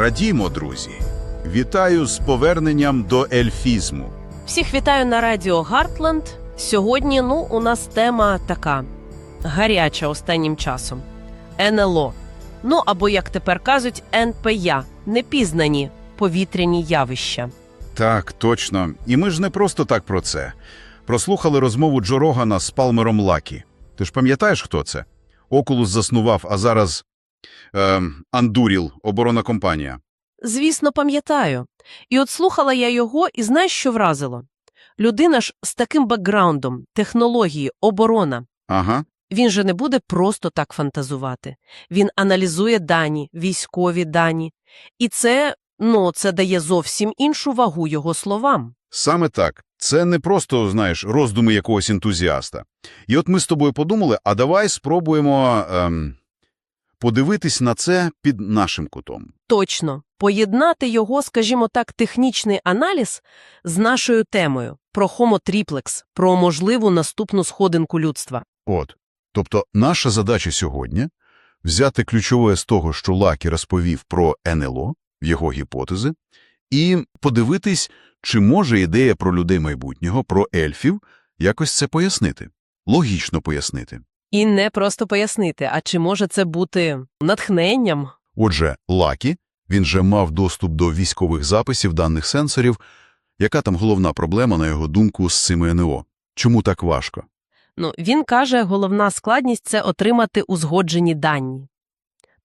Радімо, друзі! Вітаю з поверненням до ельфізму. Всіх вітаю на радіо Гартленд. Сьогодні ну, у нас тема така гаряча останнім часом. НЛО. Ну або, як тепер кажуть, НПЯ непізнані повітряні явища. Так, точно. І ми ж не просто так про це. Прослухали розмову Джо Рогана з Палмером Лакі. Ти ж пам'ятаєш, хто це? Окулус заснував, а зараз е, Андуріл, оборонна компанія. Звісно, пам'ятаю. І от слухала я його, і знаєш, що вразило? Людина ж з таким бекграундом, технології, оборона. Ага. Він же не буде просто так фантазувати. Він аналізує дані, військові дані. І це, ну, це дає зовсім іншу вагу його словам. Саме так. Це не просто, знаєш, роздуми якогось ентузіаста. І от ми з тобою подумали, а давай спробуємо ем, подивитись на це під нашим кутом. Точно. Поєднати його, скажімо так, технічний аналіз з нашою темою про triplex, про можливу наступну сходинку людства. От. Тобто наша задача сьогодні – взяти ключове з того, що Лакі розповів про НЛО, його гіпотези, і подивитись, чи може ідея про людей майбутнього, про ельфів, якось це пояснити. Логічно пояснити. І не просто пояснити, а чи може це бути натхненням? Отже, Лакі, він же мав доступ до військових записів даних сенсорів. Яка там головна проблема, на його думку, з цими НЛО? Чому так важко? Ну, він каже, головна складність – це отримати узгоджені дані.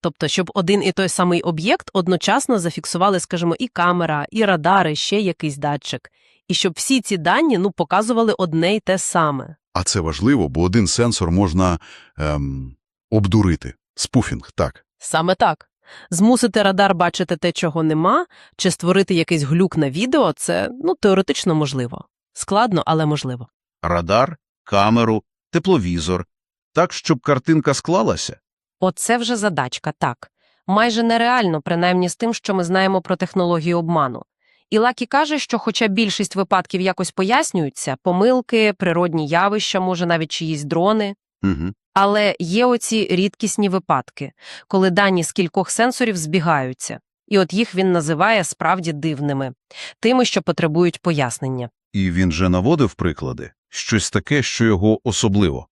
Тобто, щоб один і той самий об'єкт одночасно зафіксували, скажімо, і камера, і радари, ще якийсь датчик. І щоб всі ці дані, ну, показували одне й те саме. А це важливо, бо один сенсор можна ем, обдурити. Спуфінг, так. Саме так. Змусити радар бачити те, чого нема, чи створити якийсь глюк на відео – це, ну, теоретично можливо. Складно, але можливо. радар, камеру, тепловізор, так, щоб картинка склалася. Оце вже задачка, так. Майже нереально, принаймні з тим, що ми знаємо про технологію обману. І Лакі каже, що хоча більшість випадків якось пояснюються, помилки, природні явища, може навіть чиїсь дрони, Угу. але є оці рідкісні випадки, коли дані з кількох сенсорів збігаються. І от їх він називає справді дивними, тими, що потребують пояснення. І він же наводив приклади, щось таке, що його особливо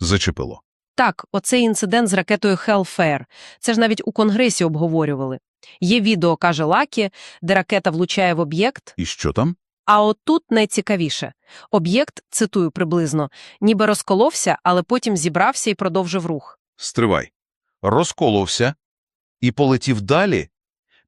зачепило. Так, оцей інцидент з ракетою Hellfire. Це ж навіть у Конгресі обговорювали. Є відео, каже Лакі, де ракета влучає в об'єкт, І що там? а от тут найцікавіше. Об'єкт, цитую приблизно, ніби розколовся, але потім зібрався і продовжив рух. Стривай. Розколовся і полетів далі?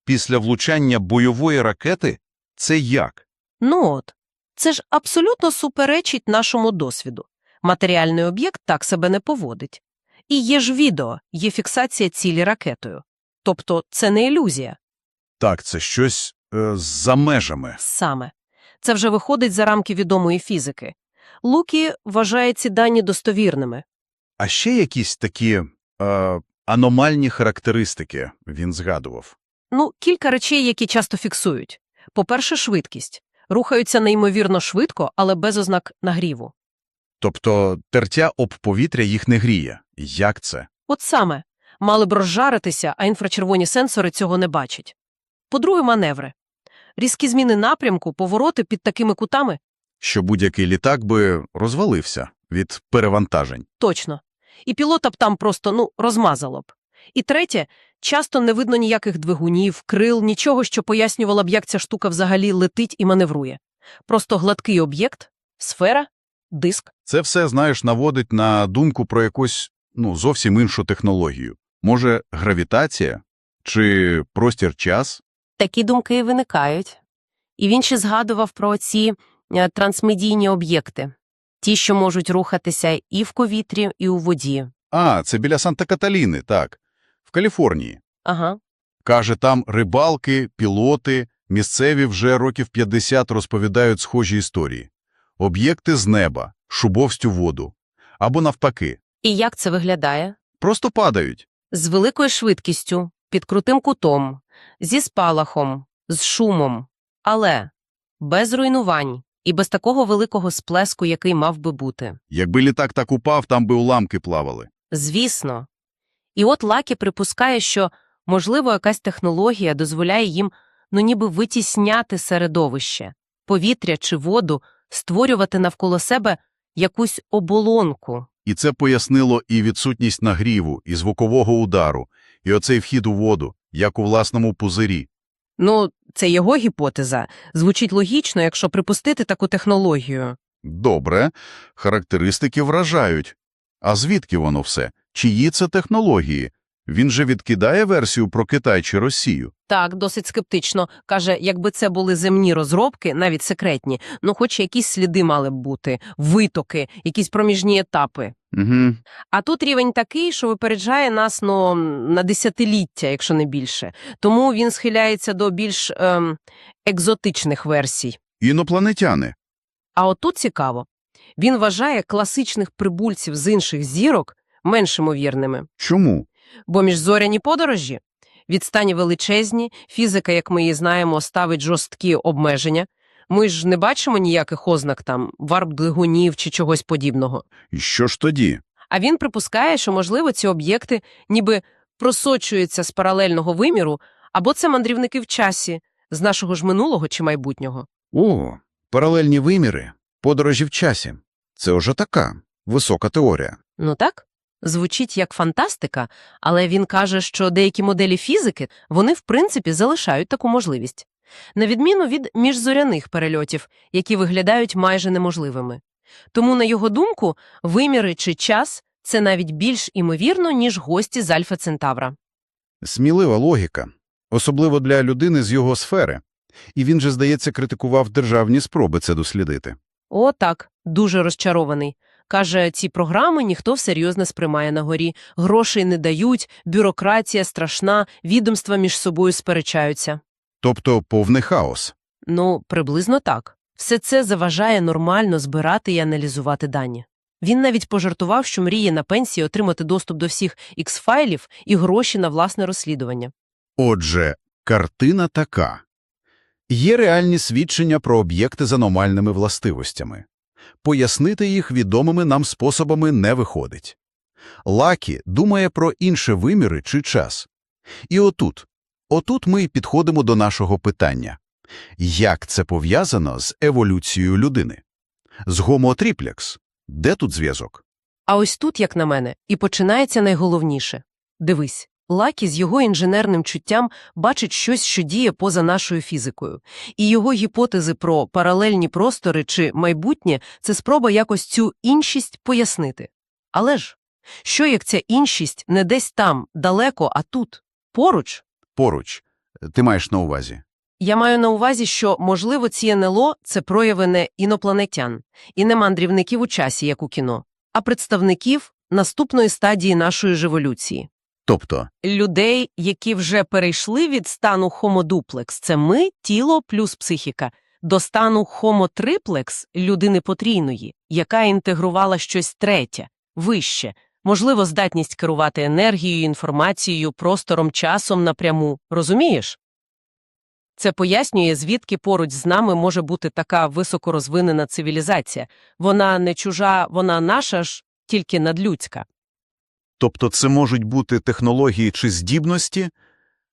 Після влучання бойової ракети? Це як? Ну от, це ж абсолютно суперечить нашому досвіду. Матеріальний об'єкт так себе не поводить. І є ж відео, є фіксація цілі ракетою. Тобто це не ілюзія. Так, це щось е, за межами. Саме. Це вже виходить за рамки відомої фізики. Лукі вважає ці дані достовірними. А ще якісь такі е, аномальні характеристики він згадував. Ну, кілька речей, які часто фіксують. По-перше, швидкість. Рухаються неймовірно швидко, але без ознак нагріву. Тобто тертя об повітря їх не гріє. Як це? От саме. Мали б розжаритися, а інфрачервоні сенсори цього не бачать. По-друге, маневри. Різкі зміни напрямку, повороти під такими кутами Що будь-який літак би розвалився від перевантажень. точно. І пілота б там просто, ну, розмазало б. І третє, часто не видно ніяких двигунів, крил, нічого, що пояснювало б, як ця штука взагалі летить і маневрує. Просто гладкий об'єкт, сфера, диск. Це все, знаєш, наводить на думку про якусь, ну, зовсім іншу технологію. Може, гравітація? Чи простір-час? Такі думки виникають. І він ще згадував про ці е, трансмедійні об'єкти, ті, що можуть рухатися і в повітрі, і у воді. А, це біля Санта-Каталіни, так. В Каліфорнії. Ага. Каже, там рибалки, пілоти, місцеві вже років 50 розповідають схожі історії. Об'єкти з неба, шубовстю воду. Або навпаки. І як це виглядає? Просто падають. З великою швидкістю, під крутим кутом, зі спалахом, з шумом, але без руйнувань і без такого великого сплеску, який мав би бути. Якби літак так упав, там би уламки плавали. Звісно. І от Лакі припускає, що Можливо, якась технологія дозволяє їм ну ніби витісняти середовище, повітря чи воду, створювати навколо себе якусь оболонку. І це пояснило і відсутність нагріву, і звукового удару, і оцей вхід у воду, як у власному пузирі. Ну, це його гіпотеза. Звучить логічно, якщо припустити таку технологію. Добре, характеристики вражають. А звідки воно все? Чиї це технології? Він же відкидає версію про Китай чи Росію. Так, досить скептично. Каже, якби це були земні розробки, навіть секретні, ну хоч якісь сліди мали б бути, витоки, якісь проміжні етапи. Угу. А тут рівень такий, що випереджає нас ну, на десятиліття, якщо не більше. Тому він схиляється до більш ем, екзотичних версій. Інопланетяни. А отут цікаво. Він вважає класичних прибульців з інших зірок менш ймовірними. Чому? Бо міжзоряні подорожі відстані величезні, фізика, як ми її знаємо, ставить жорсткі обмеження. Ми ж не бачимо ніяких ознак там варп-двигунів чи чогось подібного. І що ж тоді? А він припускає, що, можливо, ці об'єкти ніби просочуються з паралельного виміру, або це мандрівники в часі з нашого ж минулого чи майбутнього. О, паралельні виміри, подорожі в часі. Це вже така висока теорія. Ну так? Звучить як фантастика, але він каже, що деякі моделі фізики, вони в принципі залишають таку можливість. На відміну від міжзоряних перельотів, які виглядають майже неможливими. Тому, на його думку, виміри чи час – це навіть більш імовірно, ніж гості з Альфа Центавра. Смілива логіка, особливо для людини з його сфери. І він же, здається, критикував державні спроби це дослідити. О, так, дуже розчарований. Каже, ці програми ніхто всерйоз не сприймає на горі, грошей не дають, бюрократія страшна, відомства між собою сперечаються. Тобто повний хаос. Ну, приблизно так. Все це заважає нормально збирати і аналізувати дані. Він навіть пожартував, що мріє на пенсії отримати доступ до всіх X-файлів і гроші на власне розслідування. Отже, картина така. Є реальні свідчення про об'єкти з аномальними властивостями. Пояснити їх відомими нам способами не виходить. Лакі думає про інші виміри чи час. І отут, отут ми й підходимо до нашого питання. Як це пов'язано з еволюцією людини? З Homo? Де тут зв'язок? А ось тут, як на мене, і починається найголовніше. Дивись, Лакі з його інженерним чуттям бачить щось, що діє поза нашою фізикою. І його гіпотези про паралельні простори чи майбутнє – це спроба якось цю іншість пояснити. Але ж, що як ця іншість не десь там, далеко, а тут, поруч? Поруч. Ти маєш на увазі. Я маю на увазі, що, можливо, ці НЛО – це прояви не інопланетян і не мандрівників у часі, як у кіно, а представників наступної стадії нашої ж еволюції. Тобто, Людей, які вже перейшли від стану duplex – це ми, тіло плюс психіка, до стану triplex – людини потрійної, яка інтегрувала щось третє, вище, можливо, здатність керувати енергією, інформацією, простором, часом напряму. Розумієш? Це пояснює, звідки поруч з нами може бути така високорозвинена цивілізація. Вона не чужа, вона наша ж, тільки надлюдська. Тобто це можуть бути технології чи здібності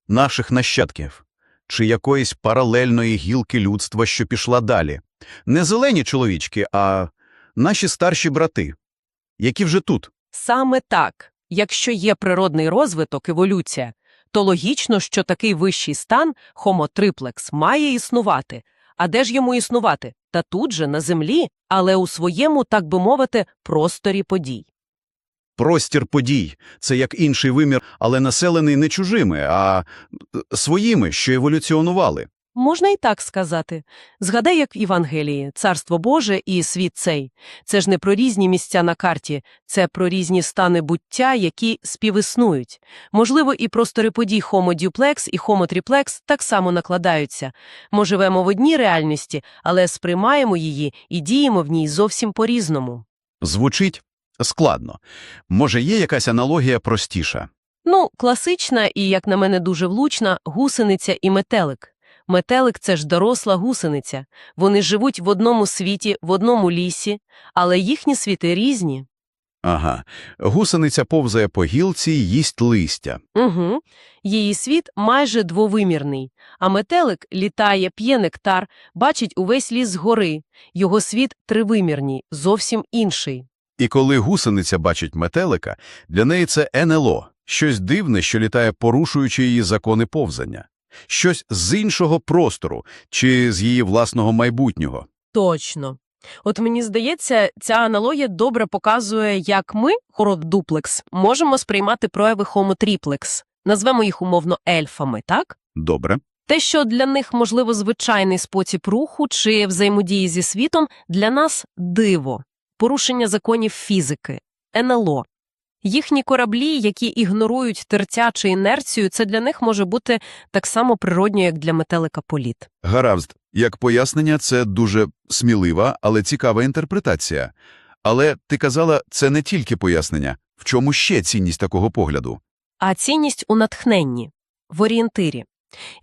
наших нащадків, чи якоїсь паралельної гілки людства, що пішла далі. Не зелені чоловічки, а наші старші брати, які вже тут. Саме так, якщо є природний розвиток, еволюція, то логічно, що такий вищий стан, triplex, має існувати. А де ж йому існувати? Та тут же, на землі, але у своєму, так би мовити, просторі подій. Простір подій – це як інший вимір, але населений не чужими, а е, своїми, що еволюціонували. Можна і так сказати. Згадай, як в Євангелії, Царство Боже і світ цей. Це ж не про різні місця на карті, це про різні стани буття, які співіснують. Можливо, і простори подій Homo duplex і Homo triplex так само накладаються. Ми живемо в одній реальності, але сприймаємо її і діємо в ній зовсім по-різному. Звучить складно. Може, є якась аналогія простіша? Ну, класична і, як на мене, дуже влучна гусениця і метелик. Метелик – це ж доросла гусениця. Вони живуть в одному світі, в одному лісі, але їхні світи різні. Ага. Гусениця повзає по гілці й їсть листя. Угу. Її світ майже двовимірний, а метелик літає, п'є нектар, бачить увесь ліс згори. Його світ тривимірний, зовсім інший. І коли гусениця бачить метелика, для неї це НЛО, щось дивне, що літає, порушуючи її закони повзання. Щось з іншого простору чи з її власного майбутнього. Точно. От мені здається, ця аналогія добре показує, як ми, хород дуплекс, можемо сприймати прояви triplex. Назвемо їх умовно ельфами, так? Добре. Те, що для них, можливо, звичайний спосіб руху чи взаємодії зі світом, для нас диво, порушення законів фізики, НЛО. Їхні кораблі, які ігнорують тертя чи інерцію, це для них може бути так само природньо, як для метелика політ. Гаразд, як пояснення, це дуже смілива, але цікава інтерпретація. Але ти казала, це не тільки пояснення. В чому ще цінність такого погляду? А цінність у натхненні, в орієнтирі.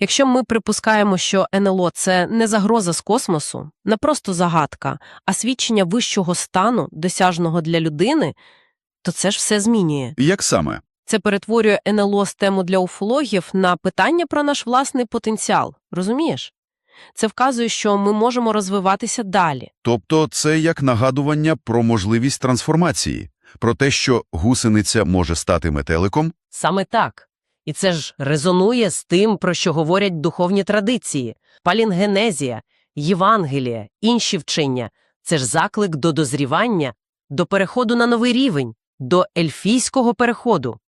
Якщо ми припускаємо, що НЛО – це не загроза з космосу, не просто загадка, а свідчення вищого стану, досяжного для людини, то це ж все змінює. Як саме? Це перетворює НЛО з тему для уфологів на питання про наш власний потенціал. Розумієш? Це вказує, що ми можемо розвиватися далі. Тобто це як нагадування про можливість трансформації, про те, що гусениця може стати метеликом, Саме так. І це ж резонує з тим, про що говорять духовні традиції, палінгенезія, Євангелія, інші вчення. Це ж заклик до дозрівання, до переходу на новий рівень, до ельфійського переходу.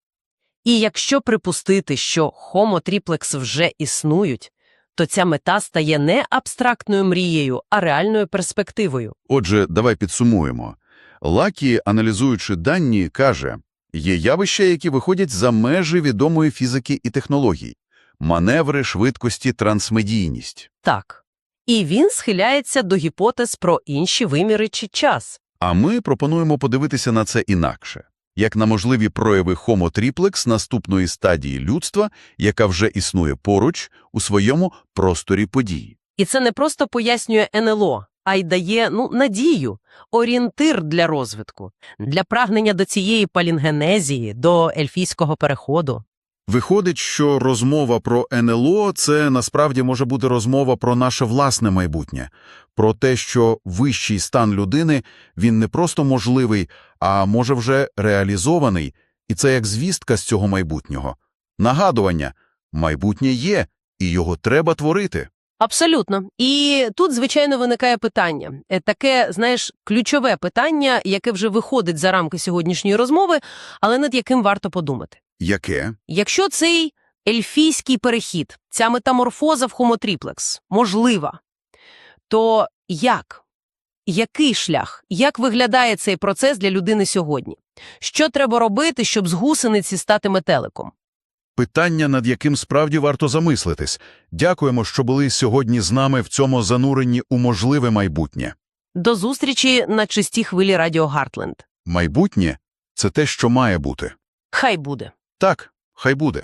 І якщо припустити, що triplex вже існують, то ця мета стає не абстрактною мрією, а реальною перспективою. Отже, давай підсумуємо. Лакі, аналізуючи дані, каже, є явища, які виходять за межі відомої фізики і технологій, маневри, швидкості, трансмедійність. Так. І він схиляється до гіпотез про інші виміри чи час. А ми пропонуємо подивитися на це інакше, як на можливі прояви Homo triplex наступної стадії людства, яка вже існує поруч у своєму просторі подій. І це не просто пояснює НЛО, а й дає ну, надію, орієнтир для розвитку, для прагнення до цієї палінгенезії, до ельфійського переходу. Виходить, що розмова про НЛО – це насправді може бути розмова про наше власне майбутнє, про те, що вищий стан людини, він не просто можливий, а може вже реалізований, і це як звістка з цього майбутнього. Нагадування – майбутнє є, і його треба творити. Абсолютно. І тут, звичайно, виникає питання. Е, Таке, знаєш, ключове питання, яке вже виходить за рамки сьогоднішньої розмови, але над яким варто подумати. Яке? Якщо цей ельфійський перехід, ця метаморфоза в triplex можлива, то як? Який шлях? Як виглядає цей процес для людини сьогодні? Що треба робити, щоб з гусениці стати метеликом? Питання, над яким справді варто замислитись. Дякуємо, що були сьогодні з нами в цьому зануренні у можливе майбутнє. До зустрічі на чистій хвилі Радіо Гартленд. Майбутнє – це те, що має бути. Хай буде. Так, хай буде.